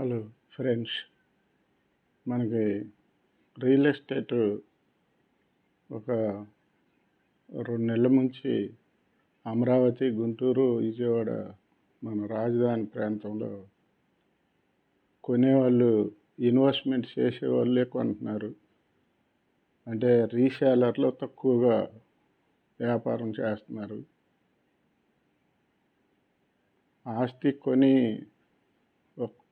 Hello friends మనకి real estate ఒక రెండు నెలల నుంచి అమరావతి గుంటూరు విజయవాడ మన రాజధాని ప్రాంతంలో కొనేవాళ్ళు ఇన్వెస్ట్మెంట్ చేసేవాళ్ళే కొంటున్నారు. అంటే రీసేలర్లో తక్కువగా వ్యాపారం చేస్తున్నారు. ఆస్తి కొని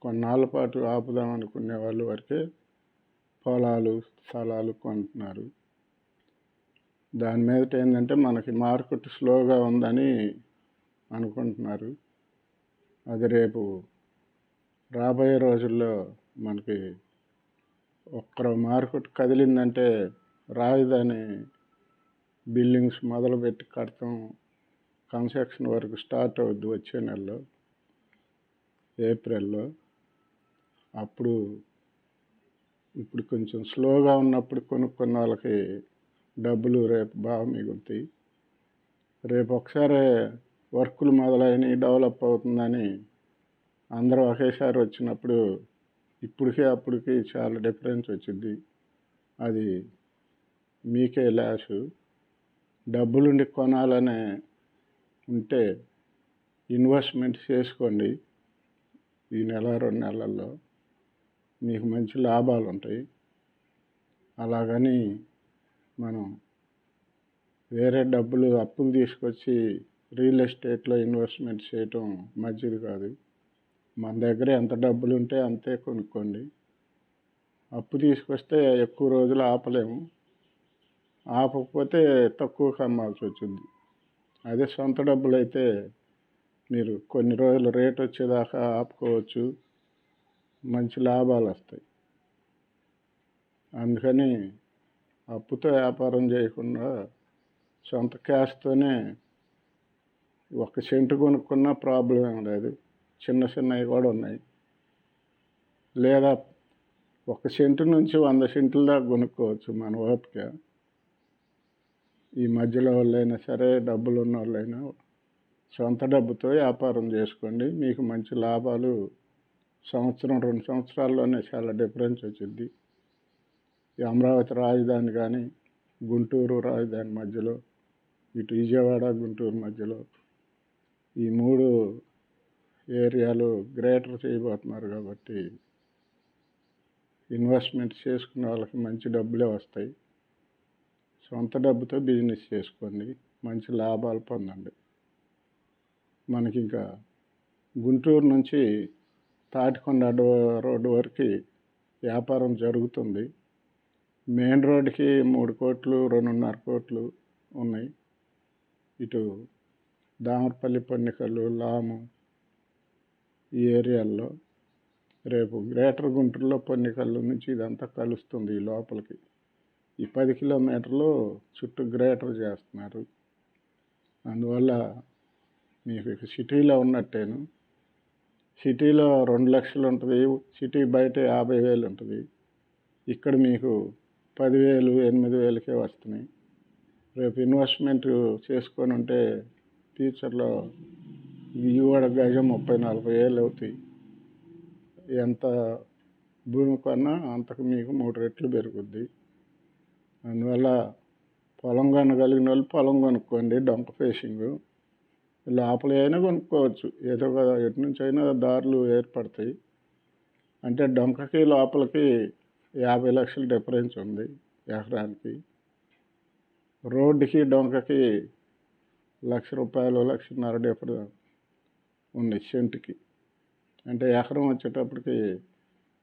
కొన్నాళ్ళ పాటు ఆపుదాం అనుకునే వాళ్ళు వరకే పొలాలు స్థలాలు కొంటున్నారు. దాని మీదట ఏంటంటే మనకి మార్కెట్ స్లోగా ఉందని అనుకుంటున్నారు. అది రేపు రాబోయే రోజుల్లో మనకి ఒక్కరు మార్కెట్ కదిలిందంటే రాజధాని బిల్డింగ్స్ మొదలుపెట్టి కడతాం. కన్స్ట్రక్షన్ వరకు స్టార్ట్ అవుద్ది వచ్చే నెలలో ఏప్రిల్లో. అప్పుడు ఇప్పుడు కొంచెం స్లోగా ఉన్నప్పుడు కొనుక్కున్న వాళ్ళకి డబ్బులు రేపు బాగా మిగులుతాయి. రేపు ఒకసారి వర్కులు మొదలైనవి డెవలప్ అవుతుందని అందరూ ఒకేసారి వచ్చినప్పుడు ఇప్పటికి అప్పటికి చాలా డిఫరెన్స్ వచ్చింది. అది మీకే ల్యాష్. డబ్బులుండి కొనాలనే ఉంటే ఇన్వెస్ట్మెంట్ చేసుకోండి ఈ నెల రెండు నెలల్లో. మీకు మంచి లాభాలు ఉంటాయి అలాగని మనం వేరే డబ్బులు అప్పులు తీసుకొచ్చి రియల్ ఎస్టేట్లో ఇన్వెస్ట్మెంట్ చేయటం మంచిది కాదు. మన దగ్గర ఎంత డబ్బులు ఉంటే అంతే కొనుక్కోండి. అప్పు తీసుకొస్తే ఎక్కువ రోజులు ఆపలేము. ఆపకపోతే తక్కువ అమ్మాల్సి వచ్చింది అదే సొంత డబ్బులు అయితే మీరు కొన్ని రోజులు రేట్ వచ్చేదాకా ఆపుకోవచ్చు. మంచి లాభాలు వస్తాయి. అందుకని అప్పుతో వ్యాపారం చేయకుండా సొంత క్యాష్తోనే ఒక సెంటు కొనుక్కున్న ప్రాబ్లం ఏం లేదు చిన్న చిన్నవి కూడా ఉన్నాయి. లేదా ఒక సెంటు నుంచి వంద సెంట్ల దాకా కొనుక్కోవచ్చు మన ఓపిక. ఈ మధ్యలో వాళ్ళైనా సరే డబ్బులు ఉన్న వాళ్ళైనా సొంత డబ్బుతో వ్యాపారం చేసుకోండి. మీకు మంచి లాభాలు సంవత్సరం రెండు సంవత్సరాల్లోనే చాలా డిఫరెన్స్ వచ్చింది. ఈ అమరావతి రాజధాని కానీ గుంటూరు రాజధాని మధ్యలో ఇటు విజయవాడ గుంటూరు మధ్యలో ఈ మూడు ఏరియాలు గ్రేటర్ చేయబోతున్నారు కాబట్టి ఇన్వెస్ట్మెంట్ చేసుకున్న వాళ్ళకి మంచి డబ్బులే వస్తాయి. సొంత డబ్బుతో బిజినెస్ చేసుకోండి మంచి లాభాలు పొందండి. మనకి ఇంకా గుంటూరు నుంచి తాటికొండ రోడ్డు వరకు వ్యాపారం జరుగుతుంది. మెయిన్ రోడ్డుకి మూడు కోట్లు రెండున్నర కోట్లు ఉన్నాయి. ఇటు దామరపల్లి పొన్నికల్లు లాము ఈ ఏరియాల్లో రేపు గ్రేటర్ గుంటూరులో పొన్నికల్లు నుంచి ఇదంతా కలుస్తుంది ఈ లోపలికి. ఈ పది కిలోమీటర్లు చుట్టూ గ్రేటర్ చేస్తున్నారు. అందువల్ల మీకు సిటీలో ఉన్నట్టేను. సిటీలో రెండు లక్షలు ఉంటుంది సిటీ బయట యాభై వేలు ఉంటుంది. ఇక్కడ మీకు పదివేలు ఎనిమిది వేలకే వస్తున్నాయి. రేపు ఇన్వెస్ట్మెంట్ చేసుకొని ఉంటే ఫ్యూచర్లో ఇవి కూడా గజం ముప్పై నలభై వేలు అవుతాయి. ఎంత భూమి కొన్నా అంతకు మీకు మూడు రెట్లు పెరుగుద్ది. అందువల్ల పొలం కొనగలిగిన వాళ్ళు పొలం కొనుక్కోండి డొంక ఫేసింగ్ లోపల అయినా కొనుక్కోవచ్చు. ఏదో ఒక ఎటు నుంచి అయినా దారులు ఏర్పడతాయి. అంటే డొంకకి లోపలికి యాభై లక్షల డిఫరెన్స్ ఉంది ఎకరానికి. రోడ్డుకి డొంకకి లక్ష రూపాయలు లక్షన్నర డిఫరెన్స్ ఉంది సెంటుకి అంటే ఎకరం వచ్చేటప్పటికి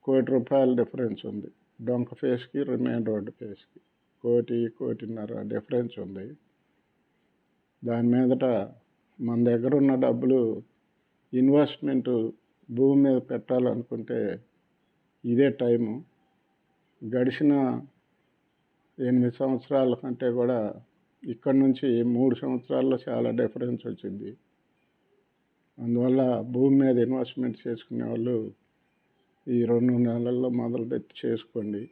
కోటి రూపాయల డిఫరెన్స్ ఉంది. డొంక ఫేస్కి రిమైన్ రోడ్డు ఫేస్కి కోటి కోటిన్నర డిఫరెన్స్ ఉంది. దాని మీదట మన దగ్గర ఉన్న డబ్బులు ఇన్వెస్ట్మెంట్ భూమి మీద పెట్టాలనుకుంటే ఇదే టైము గడిచిన ఎనిమిది సంవత్సరాల కంటే కూడా ఇక్కడ నుంచి మూడు సంవత్సరాల్లో చాలా డిఫరెన్స్ వచ్చింది. అందువల్ల భూమి మీద ఇన్వెస్ట్మెంట్ చేసుకునే వాళ్ళు ఈ రెండు నెలల్లో మొదలుపెట్టి చేసుకోండి.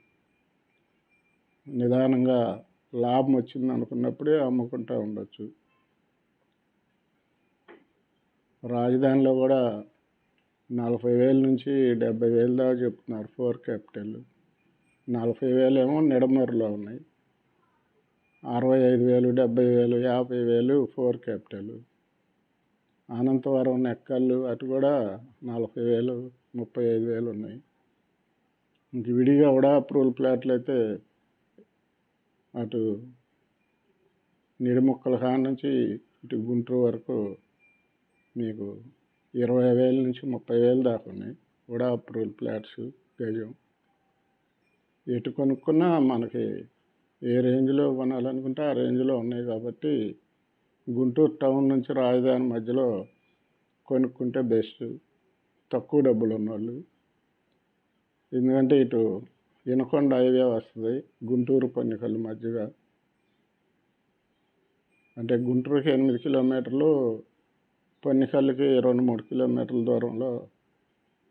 నిదానంగా లాభం వచ్చింది అనుకున్నప్పుడే అమ్ముకుంటూ ఉండొచ్చు. రాజధానిలో కూడా నలభై వేల నుంచి డెబ్బై వేలు దాకా చెప్తున్నారు ఫోర్ క్యాపిటల్. నలభై వేలు ఏమో నిడమర్లో ఉన్నాయి. అరవై ఐదు వేలు డెబ్బై వేలు యాభై వేలు ఫోర్ క్యాపిటల్. అనంతవరం నెక్కళ్ళు అటు కూడా నలభై వేలు ముప్పై ఐదు వేలు ఉన్నాయి. ఇంక విడిగా కూడా అప్రూవల్ ప్లాట్లు అయితే అటు నిడిముక్కల కాడ నుంచి ఇటు గుంటూరు వరకు మీకు ఇరవై వేల నుంచి ముప్పై వేలు దాకా ఉన్నాయి. కూడా అప్రూవల్ ప్లాట్స్ గజం. ఎటు కొనుక్కున్నా మనకి ఏ రేంజ్లో కొనాలనుకుంటే ఆ రేంజ్లో ఉన్నాయి కాబట్టి గుంటూరు టౌన్ నుంచి రాజధాని మధ్యలో కొనుక్కుంటే బెస్ట్. తక్కువ డబ్బులు ఉన్నవాళ్ళు ఎందుకంటే ఇటు ఇనకొండ హైవే వస్తుంది గుంటూరు పన్నికల్ మధ్యగా. అంటే గుంటూరుకి ఎనిమిది కిలోమీటర్లు పన్నికల్కి రెండు మూడు కిలోమీటర్ల దూరంలో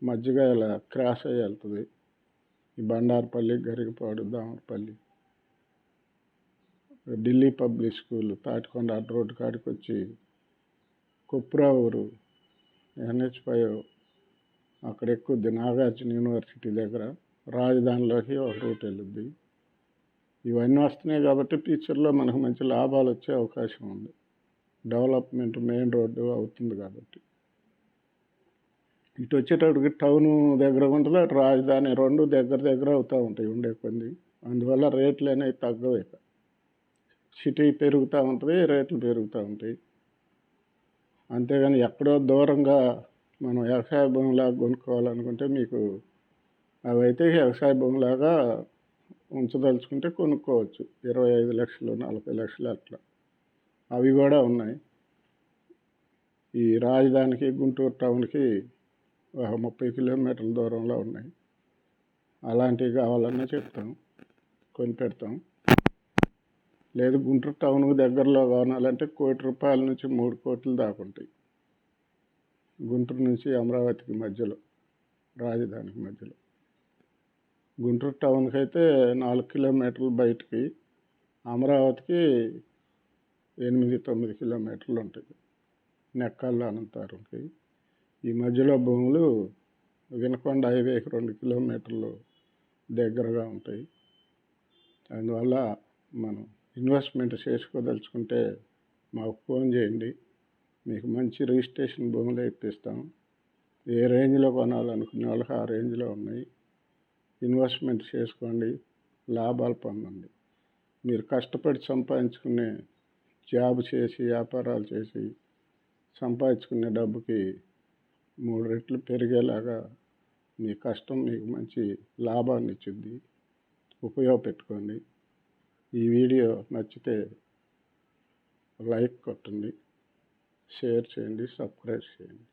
మధ్యగా ఇలా క్రాస్ అయ్యి వెళ్తుంది. ఈ బండారపల్లి గరికపాడు దామరపల్లి. ఢిల్లీ పబ్లిక్ స్కూల్ తాటికొండ అటు రోడ్డు కాడికి వచ్చి కుప్రా ఊరు ఎన్హెచ్ ఫైవ్ అక్కడ ఎక్కుద్ది నాగార్జున యూనివర్సిటీ దగ్గర రాజధానిలోకి ఒక రూట్ వెళ్ళుద్ది. ఇవన్నీ వస్తున్నాయి కాబట్టి ఫ్యూచర్లో మనకు మంచి లాభాలు వచ్చే అవకాశం ఉంది. డెవలప్మెంట్ మెయిన్ రోడ్డు అవుతుంది కాబట్టి. ఇటు వచ్చేటప్పటికి టౌన్ దగ్గర ఉంటుంది అటు రాజధాని రెండు దగ్గర దగ్గర అవుతూ ఉంటాయి ఉండే కొన్ని అందువల్ల రేట్లు అనేవి తగ్గవు ఇక. సిటీ పెరుగుతూ ఉంటుంది రేట్లు పెరుగుతూ ఉంటాయి. అంతేగాని ఎక్కడో దూరంగా మనం వ్యవసాయ భూమిలాగా కొనుక్కోవాలనుకుంటే మీకు అవైతే వ్యవసాయ భూమిలాగా ఉంచదలుచుకుంటే కొనుక్కోవచ్చు. ఇరవై ఐదు లక్షలు నలభై లక్షలు అట్లా. అవి కూడా ఉన్నాయి. ఈ రాజధానికి గుంటూరు టౌన్కి ఒక ముప్పై కిలోమీటర్ల దూరంలో ఉన్నాయి. అలాంటివి కావాలన్నా చెప్తాం కొని పెడతాం. లేదు గుంటూరు టౌన్కి దగ్గరలో కావాలంటే కోటి రూపాయల నుంచి మూడు కోట్లు దాకా ఉంటాయి. గుంటూరు నుంచి అమరావతికి మధ్యలో రాజధానికి మధ్యలో. గుంటూరు టౌన్కి అయితే నాలుగు కిలోమీటర్లు బయటికి అమరావతికి ఎనిమిది తొమ్మిది కిలోమీటర్లు ఉంటుంది నెక్కాళ్ళు అనంతరంకి ఈ మధ్యలో భూములు వినకొండ హైవేకి రెండు కిలోమీటర్లు దగ్గరగా ఉంటాయి. అందువల్ల మనం ఇన్వెస్ట్మెంట్ చేసుకోదలుచుకుంటే మాకు ఫోన్ చేయండి. మీకు మంచి రిజిస్ట్రేషన్ భూములు ఇప్పిస్తాం ఏ రేంజ్లో కొనాలనుకునే వాళ్ళకి ఆ రేంజ్లో ఉన్నాయి. ఇన్వెస్ట్మెంట్ చేసుకోండి. లాభాలు పొందండి. మీరు కష్టపడి సంపాదించుకునే జాబ్ చేసి వ్యాపారాలు చేసి సంపాదించుకునే డబ్బుకి మూడు రెట్లు పెరిగేలాగా మీ కష్టం మీకు మంచి లాభాన్ని ఇచ్చింది. ఉపయోగపెట్టుకోండి. ఈ వీడియో నచ్చితే లైక్ కొట్టండి. షేర్ చేయండి. సబ్స్క్రైబ్ చేయండి.